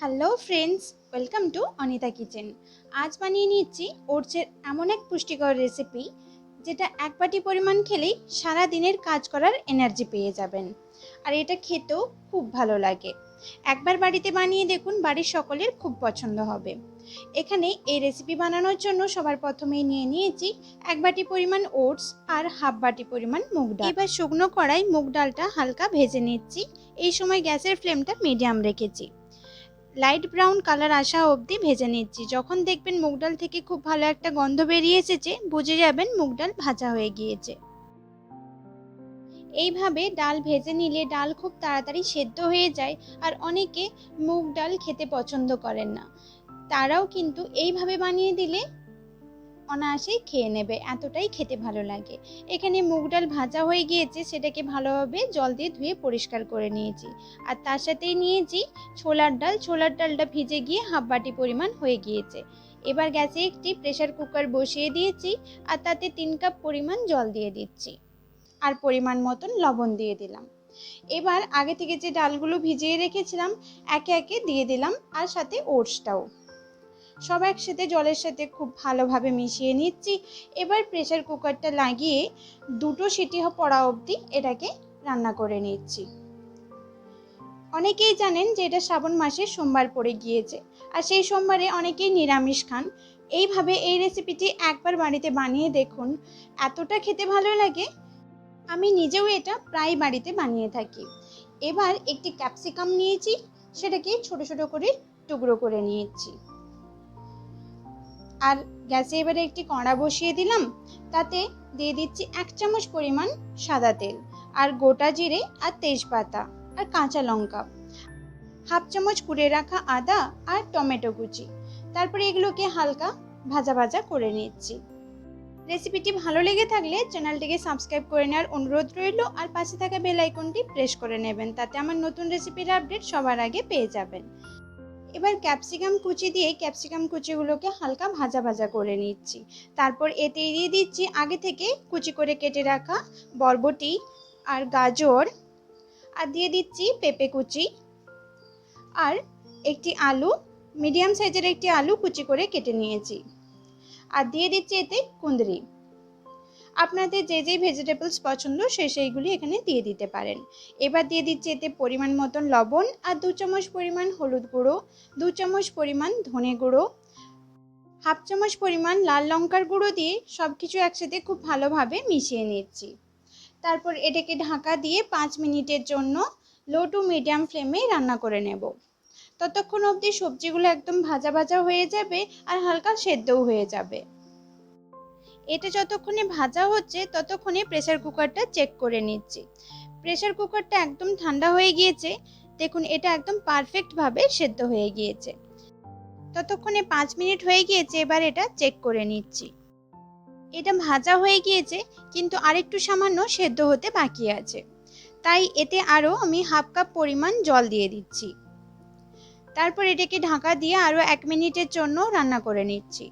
Hello friends welcome to Anita kitchen আজ বানিয়ে নিচ্ছি ওটসের এমন এক পুষ্টিকর রেসিপি যেটা এক বাটি পরিমাণ খেলেই সারা দিনের কাজ করার এনার্জি পেয়ে যাবেন। আর এটা খেতেও খুব ভালো লাগে। একবার বাড়িতে বানিয়ে দেখুন বাড়ির সকলের খুব পছন্দ হবে। এখানে এই রেসিপি বানানোর জন্য সবার প্রথমেই নিয়ে নিয়েছি এক বাটি পরিমাণ ওটস আর হাফ বাটি পরিমাণ মুগ ডাল। এবার শুকনো কড়াই মুগ ডালটা হালকা ভেজে নিচ্ছি। এই সময় গ্যাসের ফ্লেমটা মিডিয়াম রেখেছি। লাইট ব্রাউন কালার আসা অবধি ভেজে নিচ্ছি। যখন দেখবেন মুগ ডাল থেকে খুব ভালো একটা গন্ধ বেরিয়ে এসেছে, বুঝে যাবেন মুগ ডাল ভাজা হয়ে গিয়েছে। এইভাবে ডাল ভেজে নিলে ডাল খুব তাড়াতাড়ি সেদ্ধ হয়ে যায় আর অনেকে মুগ ডাল খেতে পছন্দ করেন না। তারাও কিন্তু এইভাবে বানিয়ে দিলে অনায়াসেই খেয়ে নেবে, এতটাই খেতে ভালো লাগে। এখানে মুগ ডাল ভাজা হয়ে গিয়েছে, সেটাকে ভালোভাবে জল দিয়ে ধুয়ে পরিষ্কার করে নিয়েছি। আর তার সাথেই নিয়েছি ছোলার ডাল, ছোলার ডালটা ভিজে গিয়ে হাফ বাটি পরিমাণ হয়ে গিয়েছে। এবার গ্যাসে একটি প্রেসার কুকার বসিয়ে দিয়েছি, আর তাতে তিন কাপ পরিমাণ জল দিয়ে দিচ্ছি। আর পরিমাণ মতন লবণ দিয়ে দিলাম। এবার আগে থেকে যে ডালগুলো ভিজিয়ে রেখেছিলাম, একে একে দিয়ে দিলাম, আর সাথে ওটসটাও। সব একসাথে জলের সাথে খুব ভালোভাবে মিশিয়ে নিচ্ছি। এবার প্রেসার কুকারটা লাগিয়ে দুটো সিটি পড়া অবধি এটাকে রান্না করে নিচ্ছি। অনেকেই জানেন যে এটা শ্রাবণ মাসে সোমবার পড়ে গিয়েছে, আর সেই সোমবারে অনেকেই নিরামিষ খান। এইভাবে এই রেসিপিটি একবার বাড়িতে বানিয়ে দেখুন, এতটা খেতে ভালো লাগে। আমি নিজেও এটা প্রায় বাড়িতে বানিয়ে থাকি। এবার একটি ক্যাপসিকাম নিয়েছি, সেটাকে ছোট ছোট করে টুকরো করে নিয়েছি। আর গ্যাসে এবারে একটি কড়া বসিয়ে দিলাম। তাতে দিয়ে দিচ্ছি এক চামচ পরিমাণ সাদা তেল আর গোটা জিরে আর তেজপাতা আর কাঁচা লঙ্কা। হাফ চামচ কুড়ে রাখা আদা আর টমেটো কুচি। তারপরে এগুলোকে হালকা ভাজা ভাজা করে নিচ্ছি। রেসিপিটি ভালো লেগে থাকলে চ্যানেলটিকে সাবস্ক্রাইব করে নেওয়ার অনুরোধ রইল আর পাশে থাকা বেল আইকনটি প্রেস করে নেবেন, তাতে আমার নতুন রেসিপির আপডেট সবার আগে পেয়ে যাবেন। এবার ক্যাপসিকাম কুচি দিয়ে ক্যাপসিকাম কুচিগুলোকে হালকা ভাজা ভাজা করে নিচ্ছি। তারপর এতে দিয়ে দিচ্ছি আগে থেকে কুচি করে কেটে রাখা বরবটি আর গাজর। আর দিয়ে দিচ্ছি পেঁপে কুচি। আর একটি আলু, মিডিয়াম সাইজের একটি আলু কুচি করে কেটে নিয়েছি। আর দিয়ে দিচ্ছি এতে কুঁদরি। আপনাদের যে যেই ভেজিটেবলস পছন্দ, সে সেইগুলি এখানে দিয়ে দিতে পারেন। এবার দিয়ে দিচ্ছি এতে পরিমাণ মতন লবণ আর দু চামচ পরিমাণ হলুদ গুঁড়ো, দু চামচ পরিমাণ ধনে গুঁড়ো, হাফ চামচ পরিমাণ লাল লঙ্কার গুঁড়ো দিয়ে সব কিছু একসাথে খুব ভালোভাবে মিশিয়ে নিচ্ছি। তারপর এটাকে ঢাকা দিয়ে পাঁচ মিনিটের জন্য লো টু মিডিয়াম ফ্লেমে রান্না করে নেব। ততক্ষণ অবধি সবজিগুলো একদম ভাজা ভাজা হয়ে যাবে আর হালকা সেদ্ধও হয়ে যাবে। এটা যতক্ষণে ভাজা হচ্ছে, ততক্ষণে প্রেসার কুকারটা চেক করে নিচ্ছি। প্রেসার কুকারটা একদম ঠান্ডা হয়ে গিয়েছে। দেখুন, এটা একদম পারফেক্টভাবে সেদ্ধ হয়ে গিয়েছে। ততক্ষণে পাঁচ মিনিট হয়ে গিয়েছে, এবার এটা চেক করে নিচ্ছি। এটা ভাজা হয়ে গিয়েছে, কিন্তু আরেকটু সামান্য সেদ্ধ হতে বাকি আছে। তাই এতে আরও আমি হাফ কাপ পরিমাণ জল দিয়ে দিচ্ছি। তারপর এটাকে ঢাকা দিয়ে আরও এক মিনিটের জন্য রান্না করে নিচ্ছি।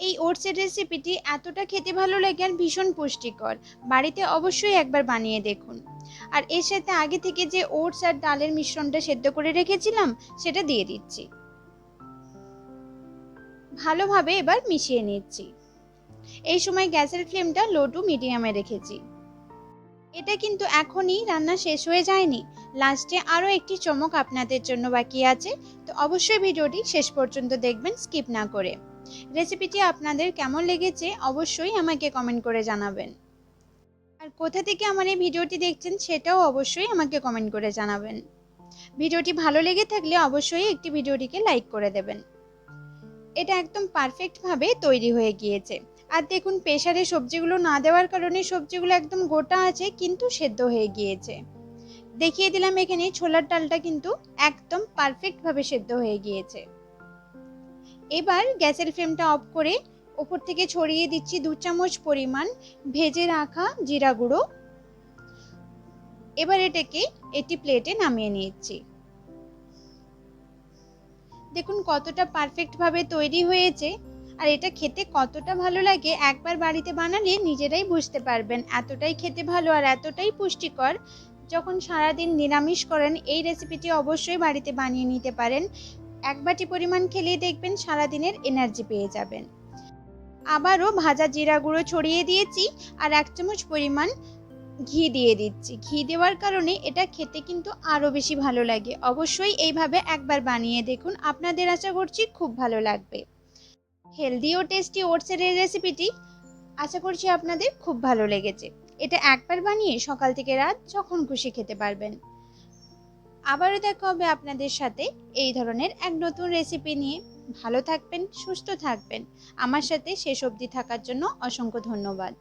এই ওটসের রেসিপিটি এতটা খেতে ভালো লাগে আর ভীষণ পুষ্টিকর। বাড়িতে অবশ্যই একবার বানিয়ে দেখুন। আর এর সাথে আগে থেকে যে ওটস আর ডালের মিশ্রণটা সেদ্ধ করে রেখেছিলাম, সেটা দিয়ে দিচ্ছি। ভালোভাবে এবার মিশিয়ে নিচ্ছি। এই সময় গ্যাসের ফ্লেমটা লো টু মিডিয়ামে রেখেছি। এটা কিন্তু এখনই রান্না শেষ হয়ে যায়নি। লাস্টে আরও একটি চমক আপনাদের জন্য বাকি আছে। তো অবশ্যই ভিডিওটি শেষ পর্যন্ত দেখবেন, স্কিপ না করে। রেসিপিটি আপনাদের কেমন লেগেছে অবশ্যই আমাকে কমেন্ট করে জানাবেন। আর কোথা থেকে আমার এই ভিডিওটি দেখছেন সেটাও অবশ্যই আমাকে কমেন্ট করে জানাবেন। ভিডিওটি ভালো লেগে থাকলে অবশ্যই একটি ভিডিওটিকে লাইক করে দেবেন। এটা একদম পারফেক্টভাবে তৈরি হয়ে গিয়েছে। আর দেখুন প্রেশারে সবজিগুলো না দেওয়ার কারণে সবজিগুলো একদম গোটা আছে, কিন্তু সেদ্ধ হয়ে গিয়েছে। দেখিয়ে দিলাম এখানে ছোলার ডালটা কিন্তু একদম পারফেক্টভাবে সেদ্ধ হয়ে গিয়েছে। এবার গ্যাসের ফ্লেমটা অফ করে ওপর থেকে ছড়িয়ে দিচ্ছি দু চামচ পরিমাণ ভেজে রাখা জিরা গুঁড়ো। এবার এটাকে একটি প্লেটে নামিয়ে নিচ্ছি। দেখুন কতটা পারফেক্টভাবে তৈরি হয়েছে আর এটা খেতে কতটা ভালো লাগে একবার বাড়িতে বানালে নিজেরাই বুঝতে পারবেন এতটাই খেতে ভালো আর এতটাই পুষ্টিকর। যখন সারাদিন নিরামিষ করেন এই রেসিপিটি অবশ্যই বাড়িতে বানিয়ে নিতে পারেন। এক বাটি পরিমাণ খেলেই দেখবেন সারাদিনের এনার্জি পেয়ে যাবেন। আবারও ভাজা জিরা গুঁড়ো ছড়িয়ে দিয়েছি আর এক চামচ পরিমাণ ঘি দিয়ে দিচ্ছি। ঘি দেওয়ার কারণে এটা খেতে কিন্তু আরও বেশি ভালো লাগে। অবশ্যই এইভাবে একবার বানিয়ে দেখুন। আপনাদের আশা করছি খুব ভালো লাগবে। হেলদি ও টেস্টি ওটসের এই রেসিপিটি আশা করছি আপনাদের খুব ভালো লেগেছে। এটা একবার বানিয়ে সকাল থেকে রাত যখন খুশি খেতে পারবেন। আবারও দেখা হবে আপনাদের সাথে এই ধরনের এক নতুন রেসিপি নিয়ে। ভালো থাকবেন, সুস্থ থাকবেন। আমার সাথে শেষ অবধি থাকার জন্য অসংখ্য ধন্যবাদ।